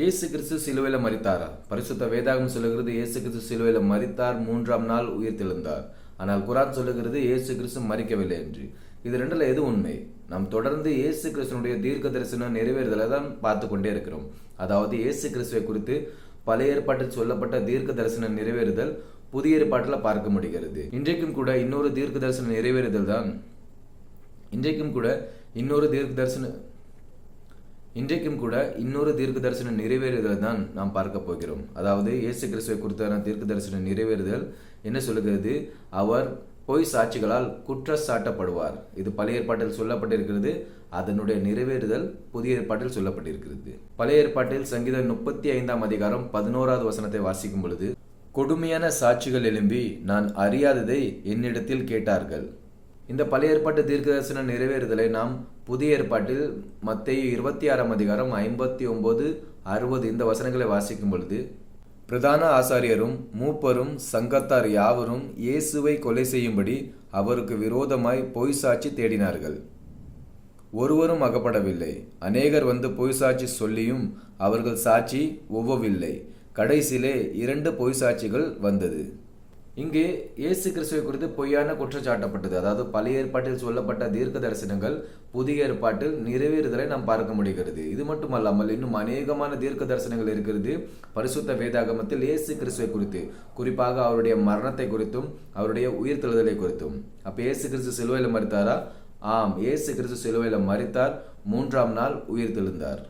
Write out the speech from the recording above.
இயேசு கிறிஸ்து சிலுவையில் மறித்தாரா பரிசுத்த வேதாகம் சொல்லுகிறது இயேசு கிறிஸ்து சிலுவையில் மறித்தார் மூன்றாம் நாள் உயிர்த்தெழுந்தார். ஆனால் குரான் சொல்லுகிறது இயேசு கிறிஸ்து மறிக்கவில்லை என்று. இது ரெண்டில் எது உண்மை? நாம் தொடர்ந்து இயேசு கிறிஸ்துனுடைய தீர்க்க தரிசனம் நிறைவேறுதலை தான் பார்த்து கொண்டே இருக்கிறோம். அதாவது இயேசு கிறிஸ்துவை குறித்து பழைய ஏற்பாட்டில் சொல்லப்பட்ட தீர்க்க தரிசனம் நிறைவேறுதல் புதிய ஏற்பாட்டில் பார்க்க முடிகிறது. இன்றைக்கும் கூட இன்னொரு தீர்க்க தரிசனம் நிறைவேறுதல் தான். இன்றைக்கும் கூட இன்னொரு தீர்க்க தரிசன இன்றைக்கும் கூட இன்னொரு தீர்க்க தரிசனம் நிறைவேறுதல் தான் நாம் பார்க்க போகிறோம். அதாவது இயேசு கிறிஸ்துவை குறித்தான தீர்க்க தரிசனம் நிறைவேறுதல் என்ன சொல்லுகிறது? அவர் பொய் சாட்சிகளால் குற்றச்சாட்டப்படுவார். இது பழைய ஏற்பாட்டில் சொல்லப்பட்டிருக்கிறது. அதனுடைய நிறைவேறுதல் புதிய ஏற்பாட்டில் சொல்லப்பட்டிருக்கிறது. பழைய ஏற்பாட்டில் சங்கீதம் முப்பத்தி ஐந்தாம் அதிகாரம் பதினோராவது வசனத்தை வாசிக்கும் பொழுது கொடுமையான சாட்சிகள் எழும்பி நான் அறியாததை என்னிடத்தில் கேட்டார்கள். இந்த பழைய ஏற்பாட்டு தீர்க்கதரிசன நிறைவேறுதலை நாம் புதிய ஏற்பாட்டில் மத்திய இருபத்தி ஆறாம் அதிகாரம் ஐம்பத்தி ஒன்பது அறுபது இந்த வசனங்களை வாசிக்கும் பொழுது பிரதான ஆசாரியரும் மூப்பரும் சங்கத்தார் யாவரும் இயேசுவை கொலை செய்யும்படி அவருக்கு விரோதமாய் பொய் சாட்சி தேடினார்கள். ஒருவரும் அகப்படவில்லை. அநேகர் வந்து பொய் சாட்சி சொல்லியும் அவர்கள் சாட்சி ஒவ்வவில்லை. கடைசியிலே இரண்டு பொய் சாட்சிகள் வந்தது. இங்கே இயேசு கிறிஸ்துவை குறித்து பொய்யான குற்றச்சாட்டப்பட்டது. அதாவது பழைய ஏற்பாட்டில் சொல்லப்பட்ட தீர்க்க தரிசனங்கள் புதிய ஏற்பாட்டில் நிறைவேறுதலை நாம் பார்க்க முடிகிறது. இது மட்டுமல்லாமல் இன்னும் அநேகமான தீர்க்க தரிசனங்கள் இருக்கிறது. பரிசுத்த வேதாகமத்தில் இயேசு கிறிஸ்துவை குறித்து குறிப்பாக அவருடைய மரணத்தை குறித்தும் அவருடைய உயிர் தழுதலை குறித்தும். அப்போ இயேசு கிறிஸ்து சிலுவையில் மறித்தாரா ஆம் இயேசு கிறிஸ்து சிலுவையில் மறித்தார் மூன்றாம் நாள் உயிர்த்தெழுந்தார்